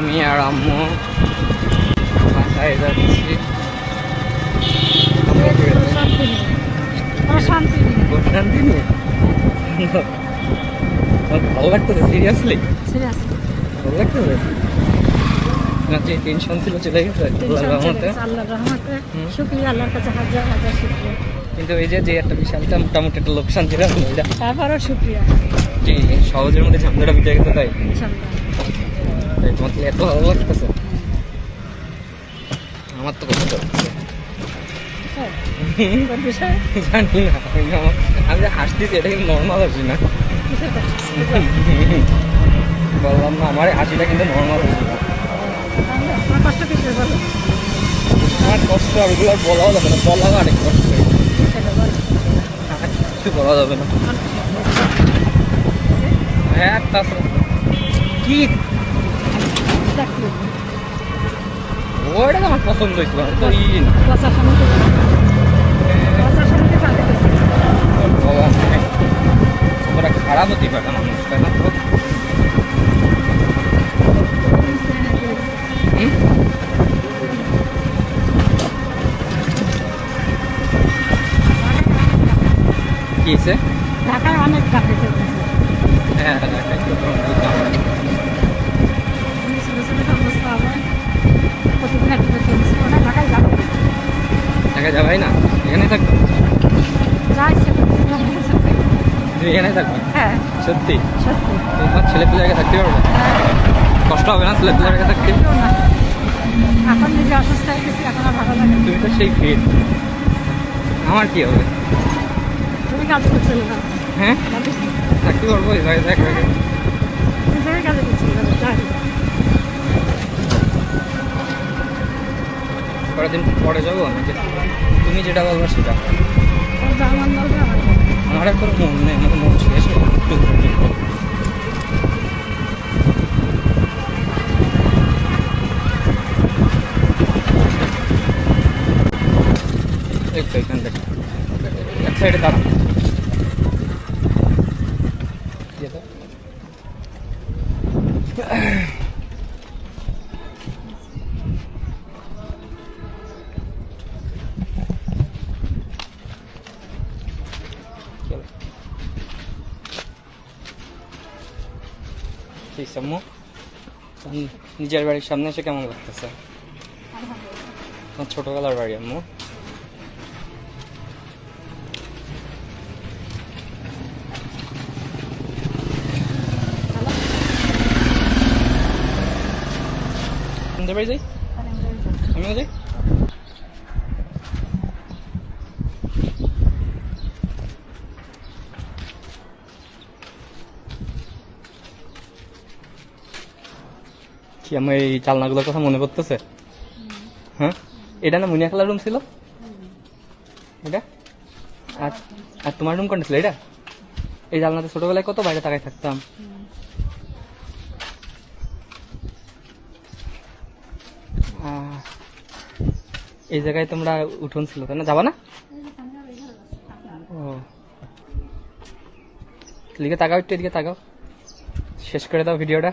আমি আর আম্মু বাসায় যাচ্ছি? শান্তি নেই। ভালো লাগতেছে সিরিয়াসলি সিরিয়াস ভালো লাগতেছে? না যে টেনশন ছিল চলে গেছে। আল্লাহর রহমতে। আল্লাহর রহমতে। হুম। আল্লাহর কাছে হাজার হাজার শুক্রিয়া। কিন্তু এই যে যে একটা বিশালটা মোটামুটি একটা লোকসান ছিল তারপরও শুক্রিয়া। সহজের মধ্যে ঝামেলাটা মিটে গেছে তাই? তাই তোমার এত ভালো লাগতেছে? আমার তো কষ্ট জানি না আমি যে হাসতেছি, এটা কিন্তু নর্মাল হাসি না? বললাম না, আমার হাসিটা কিন্তু নর্মাল হাসি না। আমার কষ্ট বলো আর ওগুলো বলাও যাবে না বলাও অনেক কষ্ট। কিছু বলা যাবে না। হ্যাঁ তাছাড়া কি চাকরি। ওইটা আমার পছন্দ হয়েছিল তো ই বসার বাবা তোরা খারাপ হতে পারে না মানুষ তাই না তো? কি ঢাকায় অনেক চাকরি হ্যাঁ হ্যাঁ, হ্যাঁ, একটু একটু দাম। ছোটো ছোটো খরচ পাবো প্রতিদিন একটা করে জিনিস পাবো না ঢাকায় যাব টাকা যাবাই না এখানে থাকব। তুমি এখানে থাকবে? হ্যাঁ। সত্যি? সত্যি। তোমার ছেলে পেলে থাকতে পারবে? হ্যাঁ। কষ্ট হবে না ছেলে পেলে জায়গায় থাকতে? এখন নিজে অসুস্থ হয়ে গেছি এখন আর ভালো লাগে তুমি তো সেই ফিট আমার কি হবে? তুমি কাজ করছ না? হ্যাঁ? থাকতে পারব এই জায়গায় থাকবে নিজেরাই কাজে করছ না? যাই কয়েকদিন পরে যাব নাকি? তুমি যেটা বলব সেটা। আমার এখন মন নেই আমার মন শেষ একটু এখান থেকে। এক সাইডে দিয়ে কি সাম্মু? নিজের বাড়ির সামনে এসে কেমন লাগতেছে? ছোটবেলার বাড়ি আম্মু। বাড়ি যাই। আমিও যাই? কি আমার এই চালনাগুলোর কথা মনে পড়তেছে। হ্যাঁ? এটা না মুনিয়া খেলার রুম ছিল? এটা? আর আর তোমার রুম কোনটা ছিল? এটা? এই জানলাতে ছোটবেলায় কত বাইরে তাকায় থাকতাম। এই জায়গায় তোমরা উঠোন ছিল, তাই না? যাবা না? ও। তাকাও, একটু এদিকে তাকাও। শেষ করে দাও ভিডিওটা।